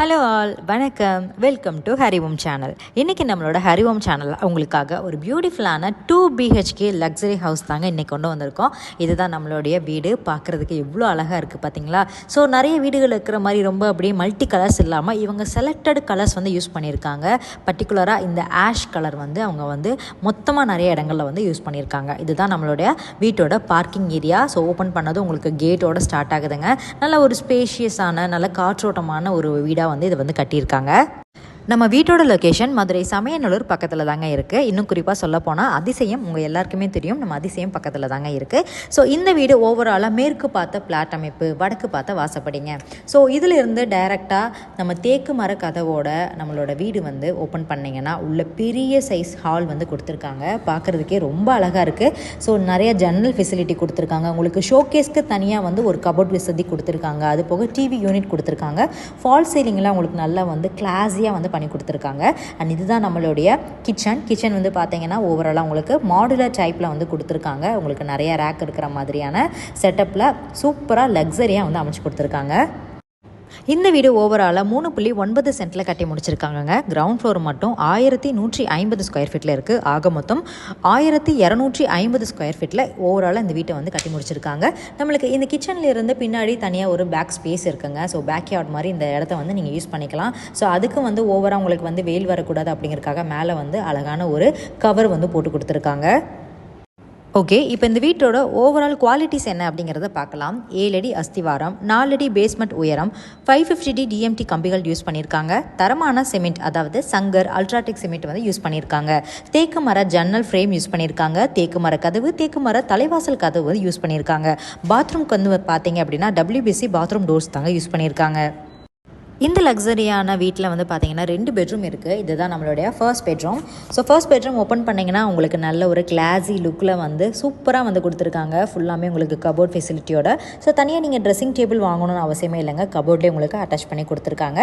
Hello all வணக்கம். Welcome to Harivom channel இன்றைக்கி நம்மளோட ஹரிவோம் சேனல் உங்களுக்காக ஒரு பியூட்டிஃபுல்லான டூ பிஹெச்கே லக்ஸரி ஹவுஸ் தாங்க இன்றைக்கி கொண்டு வந்திருக்கோம். இதுதான் நம்மளுடைய வீடு. பார்க்குறதுக்கு எவ்வளோ அழகாக இருக்குது பார்த்தீங்களா ஸோ நிறைய வீடுகள் இருக்கிற மாதிரி ரொம்ப அப்படியே மல்டி கலர்ஸ் இல்லாமல் இவங்க செலக்டட் கலர்ஸ் வந்து யூஸ் பண்ணியிருக்காங்க. பர்டிகுலராக இந்த ஆஷ் கலர் வந்து அவங்க வந்து மொத்தமாக நிறைய இடங்களில் வந்து யூஸ் பண்ணியிருக்காங்க. இதுதான் நம்மளுடைய வீட்டோட பார்க்கிங் ஏரியா ஸோ ஓப்பன் பண்ணது உங்களுக்கு கேட்டோட ஸ்டார்ட் ஆகுதுங்க. நல்ல ஒரு ஸ்பேஷியஸான நல்ல காற்றோட்டமான ஒரு வீடாக வந்து இதை வந்து கட்டியிருக்காங்க. நம்ம வீட்டோட லொக்கேஷன் மதுரை சமயநல்லூர் பக்கத்தில் தாங்க இருக்குது இன்னும் குறிப்பாக சொல்ல போனால் அதிசயம் உங்கள் எல்லாருக்குமே தெரியும். நம்ம அதிசயம் பக்கத்தில் தாங்க இருக்குது ஸோ இந்த வீடு ஓவராலாக மேற்கு பார்த்த பிளாட் அமைப்பு வடக்கு பார்த்த வாசப்படிங்க. ஸோ இதிலிருந்து டைரெக்டாக நம்ம தேக்கு மர கதவோட நம்மளோட வீடு வந்து ஓப்பன் பண்ணிங்கன்னா உள்ள பெரிய சைஸ் ஹால் வந்து கொடுத்துருக்காங்க. பார்க்குறதுக்கே ரொம்ப அழகாக இருக்குது ஸோ நிறைய ஜன்னல் ஃபெசிலிட்டி கொடுத்துருக்காங்க. உங்களுக்கு ஷோகேஸ்க்கு தனியாக வந்து ஒரு கபோர்ட் வசதி கொடுத்துருக்காங்க. அது போக டிவி யூனிட் கொடுத்துருக்காங்க. ஃபால் சீலிங்லாம் உங்களுக்கு நல்லா வந்து கிளாஸியாக வந்து பண்ணி கொடுத்துருக்காங்க. அண்ட் இதுதான் நம்மளுடைய கிச்சன் கிச்சன் வந்து பார்த்தீங்கன்னா ஓவராலாக உங்களுக்கு மாடுலர் டைப்பில் வந்து கொடுத்துருக்காங்க. உங்களுக்கு நிறைய ரேக் இருக்கிற மாதிரியான செட்டப்பில் சூப்பராக லக்ஸரியாக வந்து அமைச்சு கொடுத்துருக்காங்க. இந்த வீடு ஓவராலாக மூணு புள்ளி ஒன்பது சென்ட்டில் கட்டி முடிச்சிருக்காங்கங்க. கிரவுண்ட் ஃப்ளோர் மட்டும் ஆயிரத்தி நூற்றி ஐம்பது ஸ்கொயர் ஃபீட்டில் இருக்குது ஆக மொத்தம் ஆயிரத்தி இரநூற்றி ஐம்பது ஸ்கொயர் ஃபீட்டில் ஓவராலாக இந்த வீட்டை வந்து கட்டி முடிச்சிருக்காங்க. நம்மளுக்கு இந்த கிச்சனில் இருந்து பின்னாடி தனியாக ஒரு பேக் ஸ்பேஸ் இருக்குங்க. ஸோ பேக் யார்ட் மாதிரி இந்த இடத்த வந்து நீங்கள் யூஸ் பண்ணிக்கலாம். ஸோ அதுக்கு வந்து ஓவராக உங்களுக்கு வந்து வெயில் வரக்கூடாது அப்படிங்கிறதுக்காக மேலே வந்து அழகான ஒரு கவர் வந்து போட்டு கொடுத்துருக்காங்க. ஓகே இப்போ இந்த வீட்டோட ஓவரால் குவாலிட்டிஸ் என்ன அப்படிங்கிறத பார்க்கலாம். ஏழடி அஸ்திவாரம் நாலடி பேஸ்மெண்ட் உயரம் ஃபைவ் ஃபிஃப்டி டி டிஎம்டி கம்பிகள் யூஸ் பண்ணியிருக்காங்க. தரமான சிமெண்ட் அதாவது சங்கர் அல்ட்ராடெக் சிமெண்ட் வந்து யூஸ் பண்ணியிருக்காங்க. தேக்கு மர ஜன்னல் ஃப்ரேம் யூஸ் பண்ணியிருக்காங்க. தேக்கு மர கதவு தேக்கு மர தலைவாசல் கதவு வந்து யூஸ் பண்ணியிருக்காங்க. பாத்ரூம்க்கு வந்து பார்த்தீங்க அப்படின்னா டபிள்யூபிசி பாத்ரூம் டோர்ஸ் தாங்க யூஸ் பண்ணியிருக்காங்க. இந்த லக்ஸரியான வீட்டில் வந்து பார்த்தீங்கன்னா ரெண்டு பெட்ரூம் இருக்குது இதுதான் நம்மளுடைய first bedroom so first bedroom open பண்ணிங்கன்னா உங்களுக்கு நல்ல ஒரு கிளாஸி லுக்கில் வந்து சூப்பராக வந்து கொடுத்துருக்காங்க. ஃபுல்லாமே உங்களுக்கு கபோர்ட் ஃபெசிலிட்டியோட ஸோ தனியாக நீங்கள் ட்ரெஸ்ஸிங் டேபிள் வாங்கணும்னு அவசியமே இல்லைங்க. கபோர்ட்லேயே உங்களுக்கு அட்டாச் பண்ணி கொடுத்துருக்காங்க.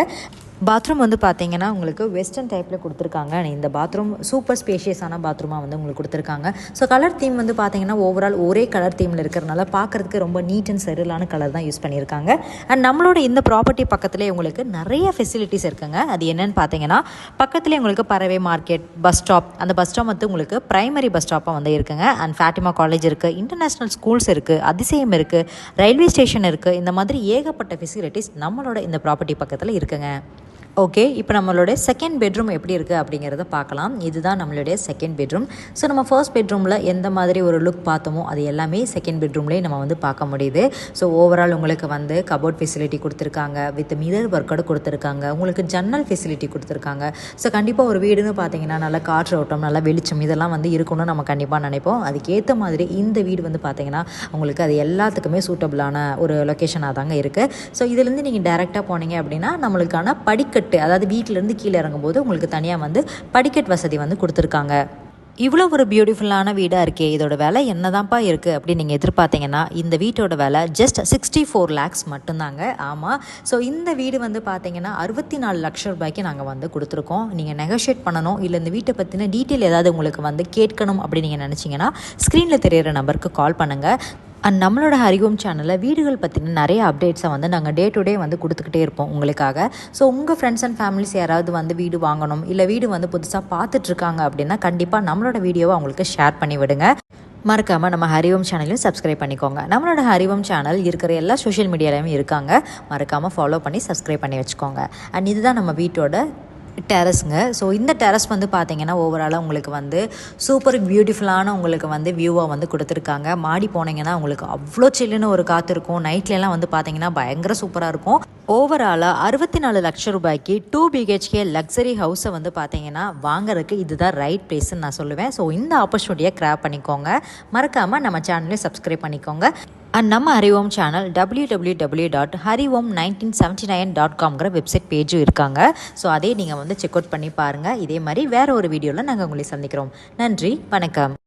பாத்ரூம் வந்து பார்த்தீங்கன்னா உங்களுக்கு வெஸ்டர்ன் டைப்பில் கொடுத்துருக்காங்க. இந்த பாத்ரூம் சூப்பர் ஸ்பேஷியஸான பாத்ரூமாக வந்து உங்களுக்கு கொடுத்துருக்காங்க. ஸோ கலர் தீம் வந்து பார்த்தீங்கன்னா ஓவரால் ஒரே கலர் தீமில் இருக்கிறனால பார்க்குறதுக்கு ரொம்ப நீட் அண்ட் செரிலான கலர் தான் யூஸ் பண்ணியிருக்காங்க. அண்ட் நம்மளோட இந்த ப்ராப்பர்ட்டி பக்கத்துலேயே உங்களுக்கு நிறைய ஃபெசிலிட்டிஸ் இருக்குங்க. அது என்னன்னு பார்த்தீங்கன்னா பக்கத்துலேயே உங்களுக்கு பறவை மார்க்கெட் பஸ் ஸ்டாப் அந்த பஸ் ஸ்டாப் வந்து உங்களுக்கு பிரைமரி பஸ் ஸ்டாப்பாக வந்து இருக்குங்க. அண்ட் ஃபேட்டிமா காலேஜ் இருக்குது இன்டர்நேஷ்னல் ஸ்கூல்ஸ் இருக்குது அதிசயம் இருக்குது ரயில்வே ஸ்டேஷன் இருக்குது இந்த மாதிரி ஏகப்பட்ட ஃபெசிலிட்டிஸ் நம்மளோட இந்த ப்ராப்பர்ட்டி பக்கத்தில் இருக்குங்க. ஓகே இப்போ நம்மளுடைய செகண்ட் பெட்ரூம் எப்படி இருக்குது அப்படிங்கிறத பார்க்கலாம். இதுதான் நம்மளுடைய செகண்ட் பெட்ரூம் ஸோ நம்ம ஃபர்ஸ்ட் பெட்ரூமில் எந்த மாதிரி ஒரு லுக் பார்த்தோமோ அது எல்லாமே செகண்ட் பெட்ரூம்லேயே நம்ம வந்து பார்க்க முடியுது. ஸோ ஓவரால் உங்களுக்கு வந்து கபோர்ட் ஃபெசிலிட்டி கொடுத்துருக்காங்க வித் மிரர் ஒர்க்கோடு கொடுத்துருக்காங்க உங்களுக்கு ஜன்னல் ஃபெசிலிட்டி கொடுத்துருக்காங்க. ஸோ கண்டிப்பாக ஒரு வீடுன்னு பார்த்தீங்கன்னா நல்லா காற்றோட்டம் நல்லா வெளிச்சம் இதெல்லாம் வந்து இருக்கணும்னு நம்ம கண்டிப்பாக நினைப்போம். அதுக்கேற்ற மாதிரி இந்த வீடு வந்து பார்த்தீங்கன்னா உங்களுக்கு அது எல்லாத்துக்குமே சூட்டபிளான ஒரு லொக்கேஷனாக தாங்க இருக்குது ஸோ இதுலேருந்து நீங்கள் டேரெக்டாக போனீங்க அப்படின்னா நம்மளுக்கான படிக்கட்டு அதாவது வீட்டிலேருந்து கீழே இறங்கும்போது உங்களுக்கு தனியாக வந்து படிக்கட் வசதி வந்து கொடுத்துருக்காங்க. இவ்வளோ ஒரு பியூட்டிஃபுல்லான வீடாக இருக்கே இதோட விலை என்ன தான்ப்பா இருக்குது அப்படின்னு நீங்கள் எதிர்பார்த்தீங்கன்னா இந்த வீட்டோட விலை ஜஸ்ட் சிக்ஸ்டி ஃபோர் லேக்ஸ் மட்டும்தாங்க. ஆமாம் ஸோ இந்த வீடு வந்து பார்த்தீங்கன்னா அறுபத்தி நாலு லட்சம் ரூபாய்க்கு நாங்கள் வந்து கொடுத்துருக்கோம். நீங்கள் நெகோஷியேட் பண்ணணும் இல்லை இந்த வீட்டை பற்றின டீட்டெயில் ஏதாவது உங்களுக்கு வந்து கேட்கணும் அப்படின்னு நீங்கள் நினச்சிங்கன்னா ஸ்க்ரீனில் தெரியிற நம்பருக்கு கால் பண்ணுங்கள் அண்ட் நம்மளோட ஹரிவோம் சேனலில் வீடுகள் பற்றின நிறைய அப்டேட்ஸை வந்து நாங்கள் டே டு டே வந்து கொடுத்துக்கிட்டே இருப்போம் உங்களுக்காக. ஸோ உங்கள் ஃப்ரெண்ட்ஸ் அண்ட் ஃபேமிலிஸ் யாராவது வந்து வீடு வாங்கணும் இல்லை வீடு வந்து புதுசாக பார்த்துட்ருக்காங்க அப்படின்னா கண்டிப்பாக நம்மளோட வீடியோவை அவங்களுக்கு ஷேர் பண்ணி விடுங்க. மறக்காமல் நம்ம ஹரிவோம் சேனலையும் சப்ஸ்கிரைப் பண்ணிக்கோங்க. நம்மளோட ஹரிவம் சேனல் இருக்கிற எல்லா சோஷியல் மீடியாலையும் இருக்காங்க. மறக்காமல் ஃபாலோ பண்ணி சப்ஸ்கிரைப் பண்ணி வச்சுக்கோங்க. அண்ட் இதுதான் நம்ம வீட்டோட டெரஸுங்க ஸோ இந்த டெரஸ் வந்து பார்த்தீங்கன்னா ஓவராலாக உங்களுக்கு வந்து சூப்பர் பியூட்டிஃபுல்லான உங்களுக்கு வந்து வியூவாக வந்து கொடுத்துருக்காங்க. மாடி போனீங்கன்னா உங்களுக்கு அவ்வளோ சில்லுன்னு ஒரு காற்று இருக்கும். நைட்லலாம் வந்து பார்த்தீங்கன்னா பயங்கர சூப்பராக இருக்கும். ஓவராலாக அறுபத்தி நாலு லட்சம் ரூபாய்க்கு டூ பிஹெச்கே லக்ஸரி ஹவுஸை வந்து பார்த்தீங்கன்னா வாங்குறதுக்கு இதுதான் ரைட் பிளேஸ்ன்னு நான் சொல்லுவேன். ஸோ இந்த ஆப்பர்ச்சுனிட்டியை கிராப் பண்ணிக்கோங்க. மறக்காமல் நம்ம சேனலையும் சப்ஸ்கிரைப் பண்ணிக்கோங்க. அண்ட் நம்ம Om channel W W W dot Hari Om nineteen seventy nine dot காம்ங்கிற website பேஜும் இருக்காங்க. ஸோ அதே நீங்கள் வந்து செக் அவுட் பண்ணி பாருங்கள் இதே மாதிரி வேறு ஒரு வீடியோவில் நாங்கள் உங்களை சந்திக்கிறோம். நன்றி. வணக்கம்.